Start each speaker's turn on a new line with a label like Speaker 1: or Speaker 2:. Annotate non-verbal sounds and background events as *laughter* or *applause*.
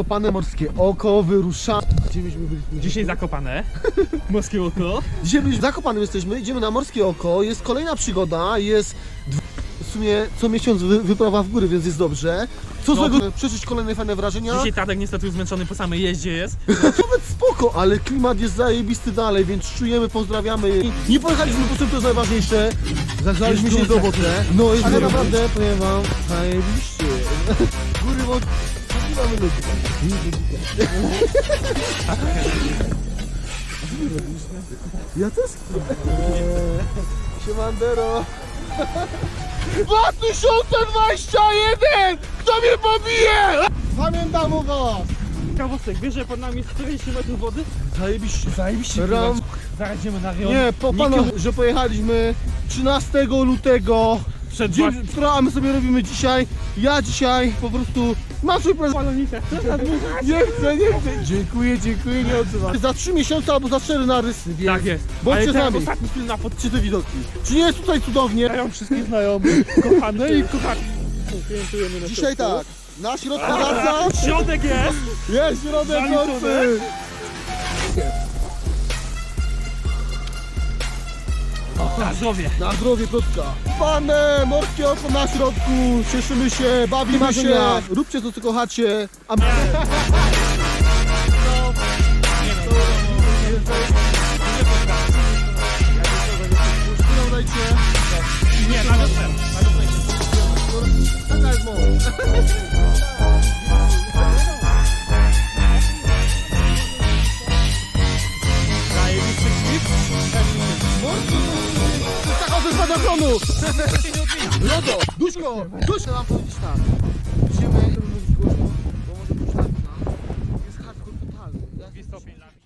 Speaker 1: Zakopane Morskie Oko, wyrusza... Gdzie myśmy byli?
Speaker 2: Dzisiaj zakopane. *laughs* Morskie oko.
Speaker 1: Dzisiaj byliśmy, Zakopanem jesteśmy, idziemy na Morskie Oko, jest kolejna przygoda, jest w sumie co miesiąc wy, wyprawa w góry, więc jest dobrze. Co
Speaker 2: No.
Speaker 1: złego, przeżyć kolejne fajne wrażenia.
Speaker 2: Dzisiaj Tadek niestety już zmęczony po samej jeździe jest.
Speaker 1: Nawet spoko, ale klimat jest zajebisty dalej, więc czujemy, pozdrawiamy. Nie pojechaliśmy po prostu, to jest najważniejsze. Zagrzaliśmy się
Speaker 2: Jest
Speaker 1: do
Speaker 2: dużo.
Speaker 1: owoce. No jest ale naprawdę, powiem wam, zajebiście. Góry, bo... Nie mamy ludzi. Ja też? Siemandero. 2021! Kto mnie pobije? Pamiętam o was!
Speaker 2: Kawosek, wiesz, że pod nami jest 40 metrów wody?
Speaker 1: Zajebiście.
Speaker 2: Zajebiście.
Speaker 1: Ram.
Speaker 2: Zaraz idziemy na rejon.
Speaker 1: Nie, po pana, że pojechaliśmy 13 lutego.
Speaker 2: Przed
Speaker 1: Dzień,
Speaker 2: dwa-
Speaker 1: która my sobie robimy dzisiaj. Ja dzisiaj po prostu mam swój prezent.
Speaker 2: Palonica.
Speaker 1: Nie chcę, nie chcę. Dziękuję, dziękuję, nie odzywam. Za 3 miesiące albo za 4 na rysy, więc
Speaker 2: Tak jest.
Speaker 1: Bądźcie
Speaker 2: Ale
Speaker 1: z
Speaker 2: teraz
Speaker 1: nami.
Speaker 2: ostatni film na pod...
Speaker 1: Czy te widoki? Czy nie jest tutaj cudownie?
Speaker 2: Znają wszystkich znajomych, kochane i kochani. Piętujemy na
Speaker 1: Dzisiaj
Speaker 2: środku.
Speaker 1: tak, na środku laca
Speaker 2: Środek jest!
Speaker 1: Jest środek nocy.
Speaker 2: Na zdrowie.
Speaker 1: Na zdrowie krótka. Pane, morskie oko na środku, cieszymy się, bawimy się. Róbcie to, co kochacie. A *laughs* Ze spadochronu! Lodo, duszko, duszko mam powiedzieć tak.